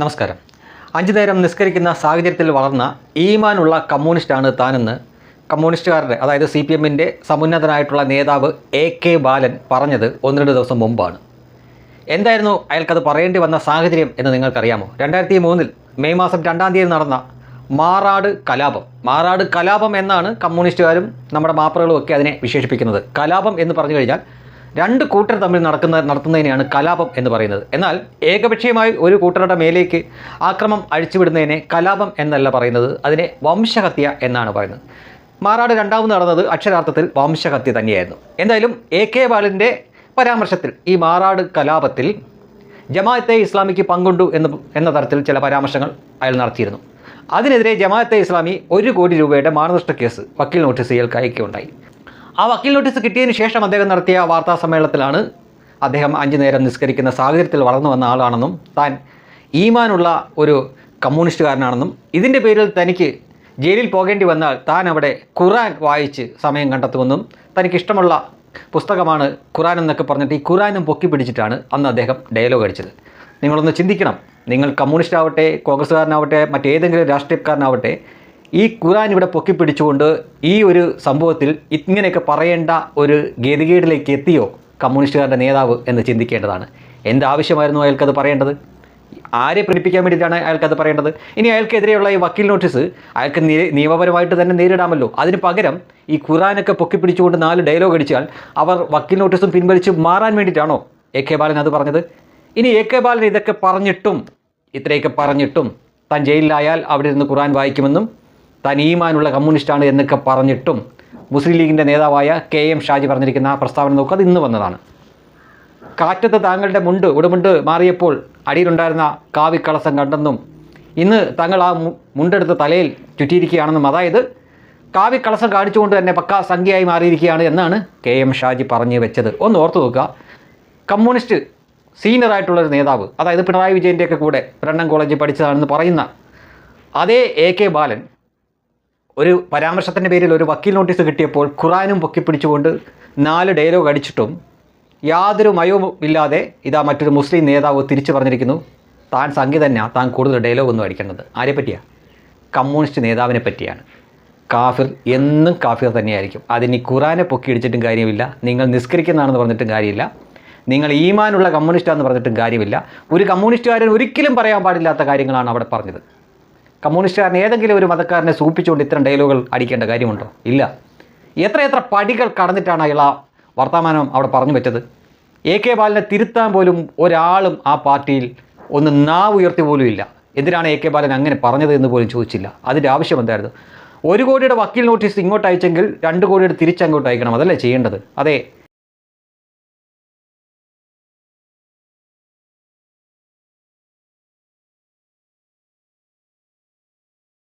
നമസ്കാരം. അഞ്ചു നേരം നിസ്കരിക്കുന്ന സാഹചര്യത്തിൽ വളർന്ന ഈമാനുള്ള കമ്മ്യൂണിസ്റ്റാണ് താനെന്ന് കമ്മ്യൂണിസ്റ്റുകാരുടെ അതായത് സി പി എമ്മിന്റെ സമുന്നതനായിട്ടുള്ള നേതാവ് എ കെ ബാലൻ പറഞ്ഞത് ഒന്ന് രണ്ട് ദിവസം മുമ്പാണ്. എന്തായിരുന്നു അയാൾക്കത് പറയേണ്ടി വന്ന സാഹചര്യം എന്ന് നിങ്ങൾക്കറിയാമോ? രണ്ടായിരത്തി മൂന്നിൽ മെയ് മാസം രണ്ടാം തീയതി നടന്ന മാറാട് കലാപം. മാറാട് കലാപം എന്നാണ് കമ്മ്യൂണിസ്റ്റുകാരും നമ്മുടെ മാപ്പറുകളും ഒക്കെ അതിനെ വിശേഷിപ്പിക്കുന്നത്. കലാപം എന്ന് പറഞ്ഞു കഴിഞ്ഞാൽ രണ്ട് കൂട്ടർ തമ്മിൽ നടക്കുന്ന നടത്തുന്നതിനെയാണ് കലാപം എന്ന് പറയുന്നത്. എന്നാൽ ഏകപക്ഷീയമായി ഒരു കൂട്ടരുടെ മേലേക്ക് ആക്രമം അഴിച്ചുവിടുന്നതിനെ കലാപം എന്നല്ല പറയുന്നത്. അതിനെ വംശഹത്യ എന്നാണ് പറയുന്നത്. മാറാട് രണ്ടാമത് നടന്നത് അക്ഷരാർത്ഥത്തിൽ വംശഹത്യ തന്നെയായിരുന്നു. എന്തായാലും എ കെ ബാലന്റെ പരാമർശത്തിൽ ഈ മാറാട് കലാപത്തിൽ ജമാഅത്തെ ഇസ്ലാമിക്ക് പങ്കുണ്ടു എന്ന് എന്ന തരത്തിൽ ചില പരാമർശങ്ങൾ അയാൾ നടത്തിയിരുന്നു. അതിനെതിരെ ജമാഅത്തെ ഇസ്ലാമി ഒരു കോടി രൂപയുടെ മാനനഷ്ട കേസ് വക്കീൽ നോട്ടീസ് ഇയാൾക്ക് അയക്കുകയുണ്ടായി ആ വക്കീൽ നോട്ടീസ് കിട്ടിയതിന് ശേഷം അദ്ദേഹം നടത്തിയ വാർത്താ സമ്മേളനത്തിലാണ് അദ്ദേഹം അഞ്ചു നേരം നിസ്കരിക്കുന്ന സാഹചര്യത്തിൽ വളർന്നു വന്ന ആളാണെന്നും താൻ ഈമാനുള്ള ഒരു കമ്മ്യൂണിസ്റ്റുകാരനാണെന്നും ഇതിന്റെ പേരിൽ തനിക്ക് ജയിലിൽ പോകേണ്ടി വന്നാൽ താൻ അവിടെ ഖുറാൻ വായിച്ച് സമയം കണ്ടെത്തുമെന്നും തനിക്കിഷ്ടമുള്ള പുസ്തകമാണ് ഖുറാൻ എന്നൊക്കെ പറഞ്ഞിട്ട് ഈ ഖുറാനും പൊക്കി പിടിച്ചിട്ടാണ് അന്ന് അദ്ദേഹം ഡയലോഗ് അടിച്ചത്. നിങ്ങളൊന്ന് ചിന്തിക്കണം. നിങ്ങൾ കമ്മ്യൂണിസ്റ്റ് ആവട്ടെ കോൺഗ്രസ്സുകാരനാവട്ടെ മറ്റേതെങ്കിലും രാഷ്ട്രീയക്കാരനാവട്ടെ ഈ ഖുറാൻ ഇവിടെ പൊക്കി പിടിച്ചുകൊണ്ട് ഈ ഒരു സംഭവത്തിൽ ഇങ്ങനെയൊക്കെ പറയേണ്ട ഒരു ഗതികേടിലേക്ക് എത്തിയോ കമ്മ്യൂണിസ്റ്റുകാരുടെ നേതാവ് എന്ന് ചിന്തിക്കേണ്ടതാണ്. എന്താവശ്യമായിരുന്നു അയാൾക്കത് പറയേണ്ടത്? ആരെ പ്രേരിപ്പിക്കാൻ വേണ്ടിയിട്ടാണ് അയാൾക്കത് പറയേണ്ടത്? ഇനി അയാൾക്കെതിരെയുള്ള ഈ വക്കീൽ നോട്ടീസ് അയാൾക്ക് നിയമപരമായിട്ട് തന്നെ നേരിടാമല്ലോ. അതിന് പകരം ഈ ഖുറാനൊക്കെ പൊക്കിപ്പിടിച്ചുകൊണ്ട് നാല് ഡയലോഗ് അടിച്ചാൽ അവർ വക്കീൽ നോട്ടീസും പിൻവലിച്ച് മാറാൻ വേണ്ടിയിട്ടാണോ എ കെ ബാലൻ അത് പറഞ്ഞത്? ഇനി എ കെ ബാലൻ ഇതൊക്കെ പറഞ്ഞിട്ടും ഇത്രയൊക്കെ പറഞ്ഞിട്ടും താൻ ജയിലിലായാൽ അവിടെ ഇരുന്ന് ഖുറാൻ വായിക്കുമെന്നും താൻ ഈമാനുള്ള കമ്മ്യൂണിസ്റ്റാണ് എന്നൊക്കെ പറഞ്ഞിട്ടും മുസ്ലിം ലീഗിന്റെ നേതാവായ കെ എം ഷാജി പറഞ്ഞിരിക്കുന്ന പ്രസ്താവന നോക്കുക അത് ഇന്ന് വന്നതാണ്. കാറ്റത്ത് താങ്കളുടെ മുണ്ട് ഉടുമുണ്ട് മാറിയപ്പോൾ അടിയിലുണ്ടായിരുന്ന കാവിക്കളസം കണ്ടെന്നും ഇന്ന് താങ്കൾ ആ മുണ്ടെടുത്ത മുണ്ടെടുത്ത് തലയിൽ ചുറ്റിയിരിക്കുകയാണെന്നും അതായത് കാവിക്കളസം കാണിച്ചുകൊണ്ട് തന്നെ പക്ക സംഖ്യയായി മാറിയിരിക്കുകയാണ് എന്നാണ് കെ എം ഷാജി പറഞ്ഞു വെച്ചത്. ഒന്ന് ഓർത്തു നോക്കുക. കമ്മ്യൂണിസ്റ്റ് സീനിയറായിട്ടുള്ളൊരു നേതാവ് അതായത് പിണറായി വിജയന്റെയൊക്കെ കൂടെ ബ്രണ്ണൻ കോളേജിൽ പഠിച്ചതാണെന്ന് പറയുന്ന അതേ എ കെ ബാലൻ ഒരു പരാമർശത്തിന്റെ പേരിൽ ഒരു വക്കീൽ നോട്ടീസ് കിട്ടിയപ്പോൾ ഖുറാനും പൊക്കിപ്പിടിച്ചുകൊണ്ട് നാല് ഡയലോഗ് അടിച്ചിട്ടും യാതൊരു മയവും ഇല്ലാതെ ഇതാ മറ്റൊരു മുസ്ലിം നേതാവ് തിരിച്ചു പറഞ്ഞിരിക്കുന്നു. താൻ സംഖ്യ താൻ കൂടുതൽ ഡയലോഗ് ഒന്നും അടിക്കേണ്ടത്. ആരെ പറ്റിയാ? കമ്മ്യൂണിസ്റ്റ് നേതാവിനെ പറ്റിയാണ്. കാഫിർ എന്നും കാഫിർ തന്നെയായിരിക്കും. അതിനി ഖുറാനെ പൊക്കിയിടിച്ചിട്ടും കാര്യമില്ല. നിങ്ങൾ നിസ്കരിക്കുന്നതാണെന്ന് പറഞ്ഞിട്ടും കാര്യമില്ല. നിങ്ങൾ ഈമാനുള്ള കമ്മ്യൂണിസ്റ്റാണെന്ന് പറഞ്ഞിട്ടും കാര്യമില്ല. ഒരു കമ്മ്യൂണിസ്റ്റുകാരൻ ഒരിക്കലും പറയാൻ പാടില്ലാത്ത കാര്യങ്ങളാണ് അവിടെ പറഞ്ഞത്. കമ്മ്യൂണിസ്റ്റുകാരൻ ഏതെങ്കിലും ഒരു മതക്കാരനെ സൂപ്പിച്ചുകൊണ്ട് ഇത്തരം ഡയലോഗുകൾ അടിക്കേണ്ട കാര്യമുണ്ടോ? ഇല്ല. എത്ര എത്ര പടികൾ കടന്നിട്ടാണ് അയാൾ ആ വർത്തമാനം അവിടെ പറഞ്ഞു വെച്ചത്? എ കെ ബാലനെ തിരുത്താൻ പോലും ഒരാളും ആ പാർട്ടിയിൽ ഒന്ന് നാവ് ഉയർത്തി പോലും ഇല്ല. എന്തിനാണ് എ കെ ബാലൻ അങ്ങനെ പറഞ്ഞത് എന്ന് പോലും ചോദിച്ചില്ല. അതിന്റെ ആവശ്യം എന്തായിരുന്നു? ഒരു കോടിയുടെ വക്കീൽ നോട്ടീസ് ഇങ്ങോട്ട് അയച്ചെങ്കിൽ രണ്ട് കോടിയുടെ തിരിച്ചങ്ങോട്ട് അയക്കണം. അതല്ലേ ചെയ്യേണ്ടത്? അതെ